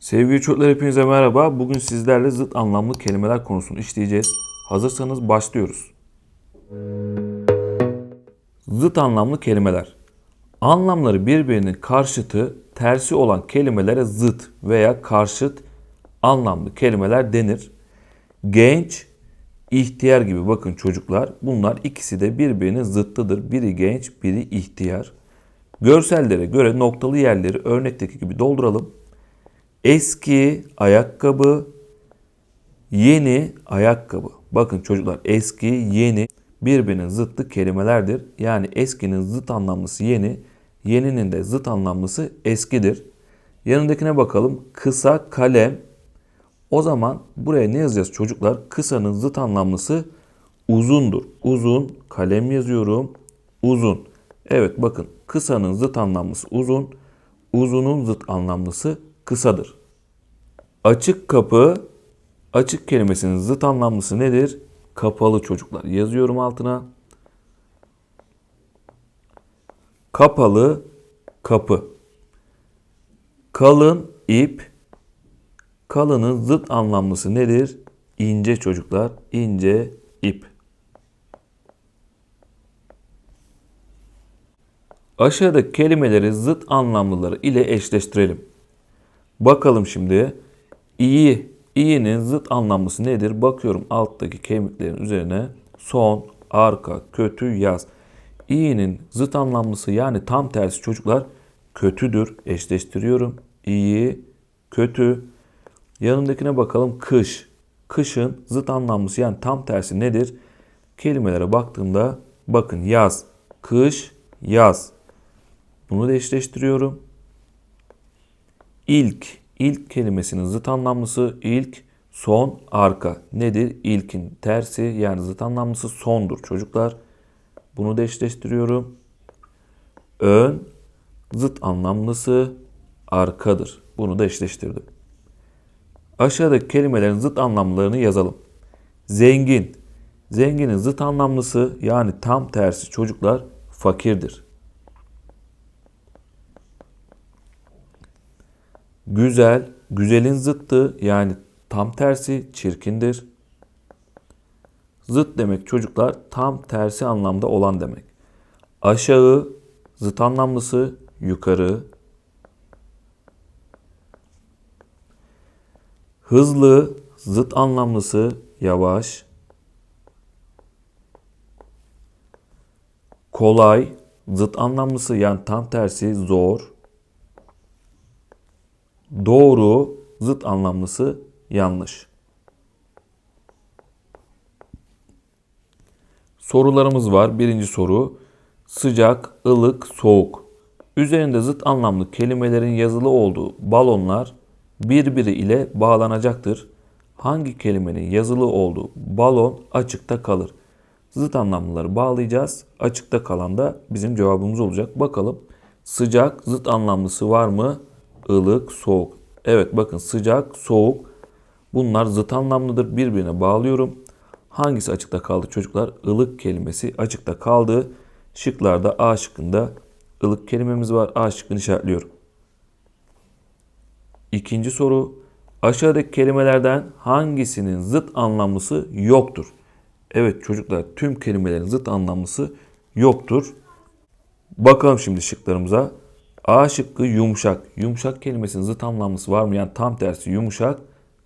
Sevgili çocuklar hepinize merhaba. Bugün sizlerle zıt anlamlı kelimeler konusunu işleyeceğiz. Hazırsanız başlıyoruz. Zıt anlamlı kelimeler. Anlamları birbirinin karşıtı, tersi olan kelimelere zıt veya karşıt anlamlı kelimeler denir. Genç, ihtiyar gibi bakın çocuklar. Bunlar ikisi de birbirinin zıttıdır. Biri genç, biri ihtiyar. Görsellere göre noktalı yerleri örnekteki gibi dolduralım. Eski ayakkabı, yeni ayakkabı. Bakın çocuklar eski, yeni birbirinin zıttı kelimelerdir. Yani eskinin zıt anlamlısı yeni, yeninin de zıt anlamlısı eskidir. Yanındakine bakalım. Kısa kalem. O zaman buraya ne yazacağız çocuklar? Kısanın zıt anlamlısı uzundur. Uzun kalem yazıyorum. Uzun. Evet bakın kısanın zıt anlamlısı uzun. Uzunun zıt anlamlısı kısadır. Açık kapı, açık kelimesinin zıt anlamlısı nedir? Kapalı çocuklar. Yazıyorum altına. Kapalı kapı. Kalın ip. Kalının zıt anlamlısı nedir? İnce çocuklar. ince ip. Aşağıdaki kelimeleri zıt anlamlıları ile eşleştirelim. Bakalım şimdi. İyi, iyinin zıt anlamlısı nedir? Bakıyorum alttaki kemiklerin üzerine. Son, arka, kötü, yaz. İyinin zıt anlamlısı yani tam tersi çocuklar kötüdür. Eşleştiriyorum. İyi, kötü. Yanındakine bakalım kış. Kışın zıt anlamlısı yani tam tersi nedir? Kelimelere baktığımda bakın yaz, kış, yaz. Bunu da eşleştiriyorum. İlk, ilk kelimesinin zıt anlamlısı ilk, son, arka. Nedir? İlkin tersi yani zıt anlamlısı sondur çocuklar. Bunu da. Ön, zıt anlamlısı arkadır. Bunu da eşleştirdim. Aşağıdaki kelimelerin zıt anlamlarını yazalım. Zengin. Zenginin zıt anlamlısı yani tam tersi çocuklar fakirdir. Güzel, güzelin zıttı yani tam tersi çirkindir. Zıt demek çocuklar tam tersi anlamda olan demek. Aşağı zıt anlamlısı yukarı. Hızlı zıt anlamlısı yavaş. Kolay zıt anlamlısı yani tam tersi zor. Doğru zıt anlamlısı yanlış. Sorularımız var. Birinci soru. Sıcak, ılık, soğuk. Üzerinde zıt anlamlı kelimelerin yazılı olduğu balonlar birbiri ile bağlanacaktır. Hangi kelimenin yazılı olduğu balon açıkta kalır? Zıt anlamlıları bağlayacağız. Açıkta kalan da bizim cevabımız olacak. Bakalım sıcak zıt anlamlısı var mı? Ilık, soğuk. Evet bakın sıcak, soğuk. Bunlar zıt anlamlıdır. Birbirine bağlıyorum. Hangisi açıkta kaldı çocuklar? Ilık kelimesi açıkta kaldı. Şıklarda A şıkkında ılık kelimemiz var. A şıkkını işaretliyorum. İkinci soru. Aşağıdaki kelimelerden hangisinin zıt anlamlısı yoktur? Evet çocuklar tüm kelimelerin zıt anlamlısı yoktur. Bakalım şimdi şıklarımıza. A şıkkı yumuşak. Yumuşak kelimesinin zıt anlamlısı var mı? Yani tam tersi yumuşak,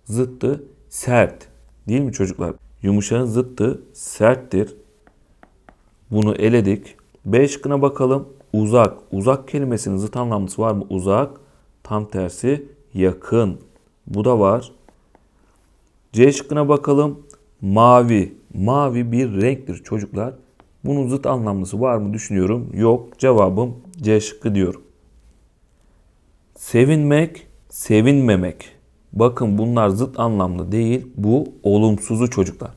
zıttı sert. Değil mi çocuklar? Yumuşağın zıttı serttir. Bunu eledik. B şıkkına bakalım. Uzak. Uzak kelimesinin zıt anlamlısı var mı? Uzak, tam tersi yakın. Bu da var. C şıkkına bakalım. Mavi. Mavi bir renktir çocuklar. Bunun zıt anlamlısı var mı düşünüyorum. Yok. Cevabım C şıkkı diyorum. Sevinmek, sevinmemek. Bakın bunlar zıt anlamlı değil. Bu olumsuzu çocuklar.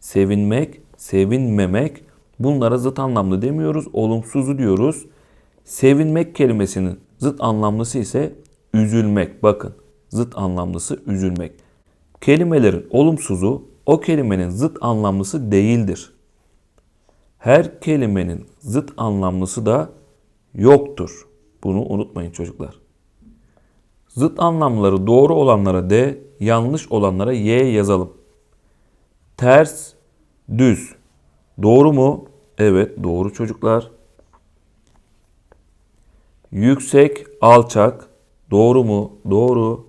Sevinmek, sevinmemek. Bunlara zıt anlamlı demiyoruz. Olumsuzu diyoruz. Sevinmek kelimesinin zıt anlamlısı ise üzülmek. Bakın zıt anlamlısı üzülmek. Kelimelerin olumsuzu o kelimenin zıt anlamlısı değildir. Her kelimenin zıt anlamlısı da yoktur. Bunu unutmayın çocuklar. Zıt anlamları doğru olanlara D, yanlış olanlara Y yazalım. Ters, düz. Doğru mu? Evet, doğru çocuklar. Yüksek, alçak. Doğru mu? Doğru.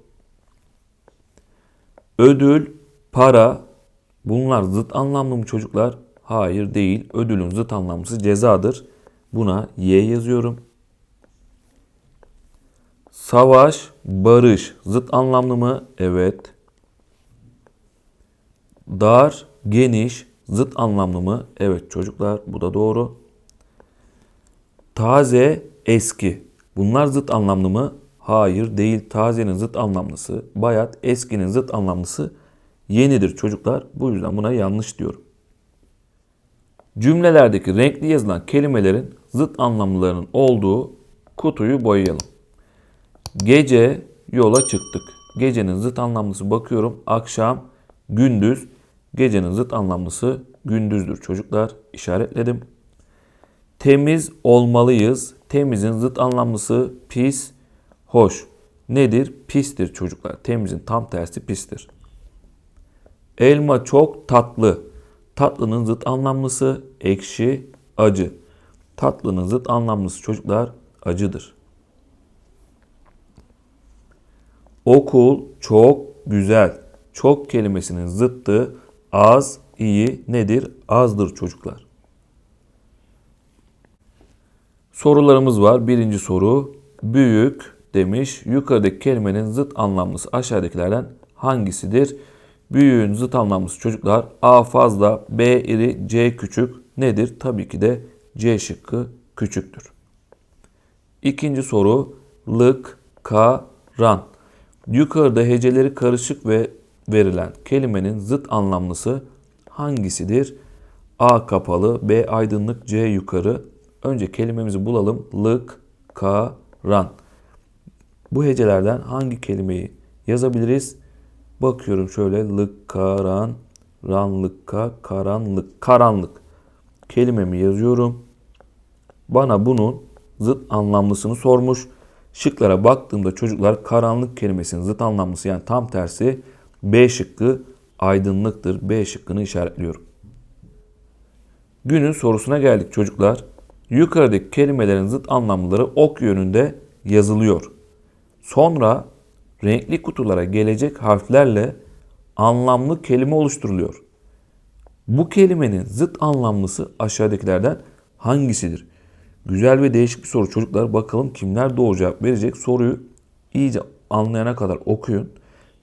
Ödül, para. Bunlar zıt anlamlı mı çocuklar? Hayır değil. Ödülün zıt anlamlısı cezadır. Buna Y yazıyorum. Savaş, barış. Zıt anlamlı mı? Evet. Dar, geniş. Zıt anlamlı mı? Evet çocuklar bu da doğru. Taze, eski. Bunlar zıt anlamlı mı? Hayır değil. Tazenin zıt anlamlısı bayat, eskinin zıt anlamlısı yenidir çocuklar. Bu yüzden buna yanlış diyorum. Cümlelerdeki renkli yazılan kelimelerin zıt anlamlarının olduğu kutuyu boyayalım. Gece yola çıktık. Gecenin zıt anlamlısı bakıyorum. Akşam, gündüz. Gecenin zıt anlamlısı gündüzdür çocuklar. İşaretledim. Temiz olmalıyız. Temizin zıt anlamlısı pis, hoş. Nedir? Pistir çocuklar. Temizin tam tersi pistir. Elma çok tatlı. Tatlının zıt anlamlısı ekşi, acı. Tatlının zıt anlamlısı çocuklar acıdır. Okul çok güzel. Çok kelimesinin zıttı az, iyi nedir? Azdır çocuklar. Sorularımız var. Birinci soru büyük demiş. Yukarıdaki kelimenin zıt anlamlısı aşağıdakilerden hangisidir? Büyüğün zıt anlamlısı çocuklar A fazla, B iri, C küçük nedir? Tabii ki de C şıkkı küçüktür. İkinci soru lık, ka, ran. Yukarıda heceleri karışık ve verilen kelimenin zıt anlamlısı hangisidir? A kapalı, B aydınlık, C yukarı. Önce kelimemizi bulalım. Lık, ka, ran. Bu hecelerden hangi kelimeyi yazabiliriz? Bakıyorum şöyle lık, karan, ranlık, ka, karanlık, karanlık. Kelimemi yazıyorum. Bana bunun zıt anlamlısını sormuş. Şıklara baktığımda çocuklar karanlık kelimesinin zıt anlamlısı yani tam tersi B şıkkı aydınlıktır. B şıkkını işaretliyorum. Günün sorusuna geldik çocuklar. Yukarıdaki kelimelerin zıt anlamları ok yönünde yazılıyor. Sonra renkli kutulara gelecek harflerle anlamlı kelime oluşturuluyor. Bu kelimenin zıt anlamlısı aşağıdakilerden hangisidir? Güzel ve değişik bir soru çocuklar. Bakalım kimler doğru cevap verecek. Soruyu iyice anlayana kadar okuyun.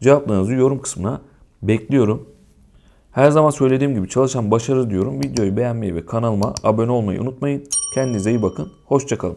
Cevaplarınızı yorum kısmına bekliyorum. Her zaman söylediğim gibi çalışan başarır diyorum. Videoyu beğenmeyi ve kanalıma abone olmayı unutmayın. Kendinize iyi bakın. Hoşçakalın.